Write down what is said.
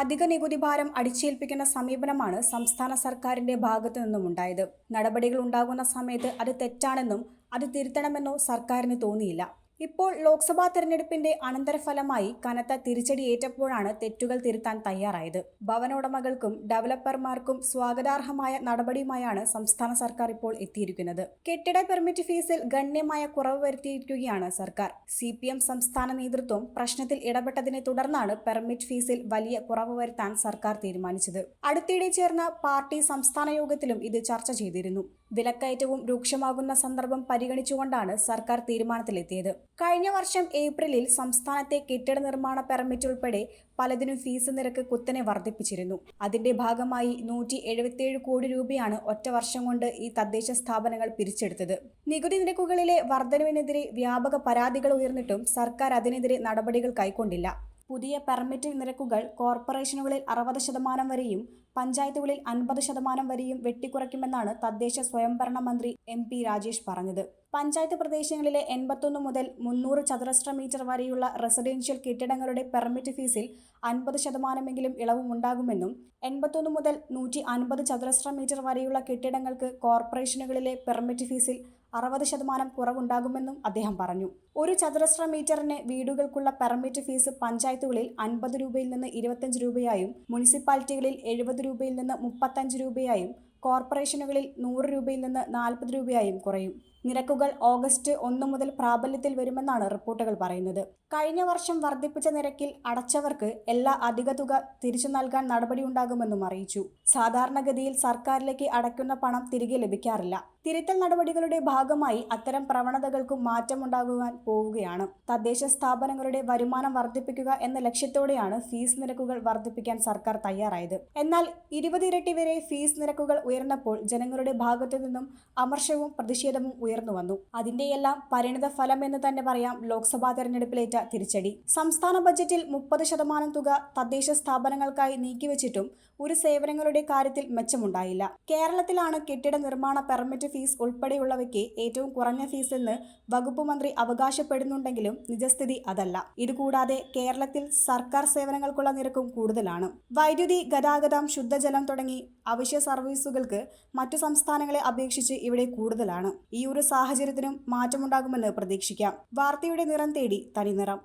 അധിക നികുതി ഭാരം അടിച്ചേൽപ്പിക്കുന്ന സമീപനമാണ് സംസ്ഥാന സർക്കാരിന്റെ ഭാഗത്തു നിന്നും ഉണ്ടായത്. നടപടികൾ ഉണ്ടാകുന്ന സമയത്ത് അത് തെറ്റാണെന്നും അത് തിരുത്തണമെന്നോ സർക്കാരിന് തോന്നിയില്ല. ഇപ്പോൾ ലോക്സഭാ തെരഞ്ഞെടുപ്പിന്റെ അനന്തരഫലമായി കനത്ത തിരിച്ചടി ഏറ്റപ്പോഴാണ് തെറ്റുകൾ തിരുത്താൻ തയ്യാറായത്. ഭവനോടമകൾക്കും ഡെവലപ്പർമാർക്കും സ്വാഗതാർഹമായ നടപടിയുമായാണ് സംസ്ഥാന സർക്കാർ ഇപ്പോൾ എത്തിയിരിക്കുന്നത്. കെട്ടിട പെർമിറ്റ് ഫീസിൽ ഗണ്യമായ കുറവ് വരുത്തിയിരിക്കുകയാണ് സർക്കാർ. സി സംസ്ഥാന നേതൃത്വം പ്രശ്നത്തിൽ ഇടപെട്ടതിനെ തുടർന്നാണ് പെർമിറ്റ് ഫീസിൽ വലിയ കുറവ് വരുത്താൻ സർക്കാർ തീരുമാനിച്ചത്. അടുത്തിടെ ചേർന്ന പാർട്ടി സംസ്ഥാന യോഗത്തിലും ഇത് ചർച്ച ചെയ്തിരുന്നു. വിലക്കയറ്റവും രൂക്ഷമാകുന്ന സന്ദർഭം പരിഗണിച്ചുകൊണ്ടാണ് സർക്കാർ തീരുമാനത്തിലെത്തിയത്. കഴിഞ്ഞ വർഷം ഏപ്രിലിൽ സംസ്ഥാനത്തെ കെട്ടിട നിർമ്മാണ പെർമിറ്റ് ഉൾപ്പെടെ പലതിനും ഫീസ് നിരക്ക് കുത്തനെ വർദ്ധിപ്പിച്ചിരുന്നു. അതിന്റെ ഭാഗമായി നൂറ്റി എഴുപത്തിയേഴ് കോടി രൂപയാണ് ഒറ്റ വർഷം കൊണ്ട് ഈ തദ്ദേശ സ്ഥാപനങ്ങൾ പിരിച്ചെടുത്തത്. നികുതി നിരക്കുകളിലെ വർധനവിനെതിരെ വ്യാപക പരാതികൾ ഉയർന്നിട്ടും സർക്കാർ അതിനെതിരെ നടപടികൾ കൈക്കൊണ്ടില്ല. പുതിയ പെർമിറ്റ് നിരക്കുകൾ കോർപ്പറേഷനുകളിൽ അറുപത് ശതമാനം വരെയും പഞ്ചായത്തുകളിൽ അൻപത് ശതമാനം വരെയും വെട്ടിക്കുറയ്ക്കുമെന്നാണ് തദ്ദേശ സ്വയംഭരണ മന്ത്രി എം പി രാജേഷ് പറഞ്ഞത്. പഞ്ചായത്ത് പ്രദേശങ്ങളിലെ എൺപത്തൊന്ന് മുതൽ മുന്നൂറ് ചതുരശ്ര മീറ്റർ വരെയുള്ള റെസിഡൻഷ്യൽ കെട്ടിടങ്ങളുടെ പെർമിറ്റ് ഫീസിൽ അൻപത് ശതമാനമെങ്കിലും ഇളവുമുണ്ടാകുമെന്നും എൺപത്തൊന്ന് മുതൽ നൂറ്റി അൻപത് ചതുരശ്ര മീറ്റർ വരെയുള്ള കെട്ടിടങ്ങൾക്ക് കോർപ്പറേഷനുകളിലെ പെർമിറ്റ് ഫീസിൽ അറുപത് ശതമാനം കുറവുണ്ടാകുമെന്നും അദ്ദേഹം പറഞ്ഞു. ഒരു ചതുരശ്ര മീറ്ററിന് വീടുകൾക്കുള്ള പെർമിറ്റ് ഫീസ് പഞ്ചായത്തുകളിൽ അൻപത് രൂപയിൽ നിന്ന് ഇരുപത്തഞ്ച് രൂപയായും മുനിസിപ്പാലിറ്റികളിൽ എഴുപത് രൂപയിൽ നിന്ന് മുപ്പത്തഞ്ച് രൂപയായും കോർപ്പറേഷനുകളിൽ നൂറ് രൂപയിൽ നിന്ന് നാൽപ്പത് രൂപയായും കുറയും. നിരക്കുകൾ ഓഗസ്റ്റ് ഒന്നു മുതൽ പ്രാബല്യത്തിൽ വരുമെന്നാണ് റിപ്പോർട്ടുകൾ പറയുന്നത്. കഴിഞ്ഞ വർഷം വർദ്ധിപ്പിച്ച നിരക്കിൽ അടച്ചവർക്ക് എല്ലാ അധിക തുക തിരിച്ചു നൽകാൻ നടപടിയുണ്ടാകുമെന്നും അറിയിച്ചു. സാധാരണഗതിയിൽ സർക്കാരിലേക്ക് അടയ്ക്കുന്ന പണം തിരികെ ലഭിക്കാറില്ല. തിരുത്തൽ നടപടികളുടെ ഭാഗമായി അത്തരം പ്രവണതകൾക്കും മാറ്റമുണ്ടാകുവാൻ പോവുകയാണ്. തദ്ദേശ സ്ഥാപനങ്ങളുടെ വരുമാനം വർദ്ധിപ്പിക്കുക എന്ന ലക്ഷ്യത്തോടെയാണ് ഫീസ് നിരക്കുകൾ വർദ്ധിപ്പിക്കാൻ സർക്കാർ തയ്യാറായത്. എന്നാൽ ഇരുപതിരട്ടി വരെ ഫീസ് നിരക്കുകൾ ഉയർന്നപ്പോൾ ജനങ്ങളുടെ ഭാഗത്തു നിന്നും അമർഷവും പ്രതിഷേധവും ഉയർന്നു വന്നു. അതിന്റെയെല്ലാം പരിണിത ഫലം എന്ന് തന്നെ പറയാം ലോക്സഭാ തെരഞ്ഞെടുപ്പിലേറ്റ തിരിച്ചടി. സംസ്ഥാന ബജറ്റിൽ മുപ്പത് ശതമാനം തുക തദ്ദേശ സ്ഥാപനങ്ങൾക്കായി നീക്കിവെച്ചിട്ടും ഒരു സേവനങ്ങളുടെ കാര്യത്തിൽ മെച്ചമുണ്ടായില്ല. കേരളത്തിലാണ് കെട്ടിട നിർമ്മാണ പെർമിറ്റ് ഫീസ് ഉൾപ്പെടെയുള്ളവയ്ക്ക് ഏറ്റവും കുറഞ്ഞ ഫീസ് എന്ന് വകുപ്പ് മന്ത്രി അവകാശപ്പെടുന്നുണ്ടെങ്കിലും നിജസ്ഥിതി അതല്ല. ഇതുകൂടാതെ കേരളത്തിൽ സർക്കാർ സേവനങ്ങൾക്കുള്ള നിരക്കും കൂടുതലാണ്. വൈദ്യുതി ഗതാഗതം ശുദ്ധജലം തുടങ്ങി അവശ്യ സർവീസുകൾക്ക് മറ്റു സംസ്ഥാനങ്ങളെ അപേക്ഷിച്ച് ഇവിടെ കൂടുതലാണ്. ഈ ഒരു സാഹചര്യത്തിനും മാറ്റമുണ്ടാകുമെന്ന് പ്രതീക്ഷിക്കാം. വാർത്തയുടെ നിറം തേടി തനിനിറം.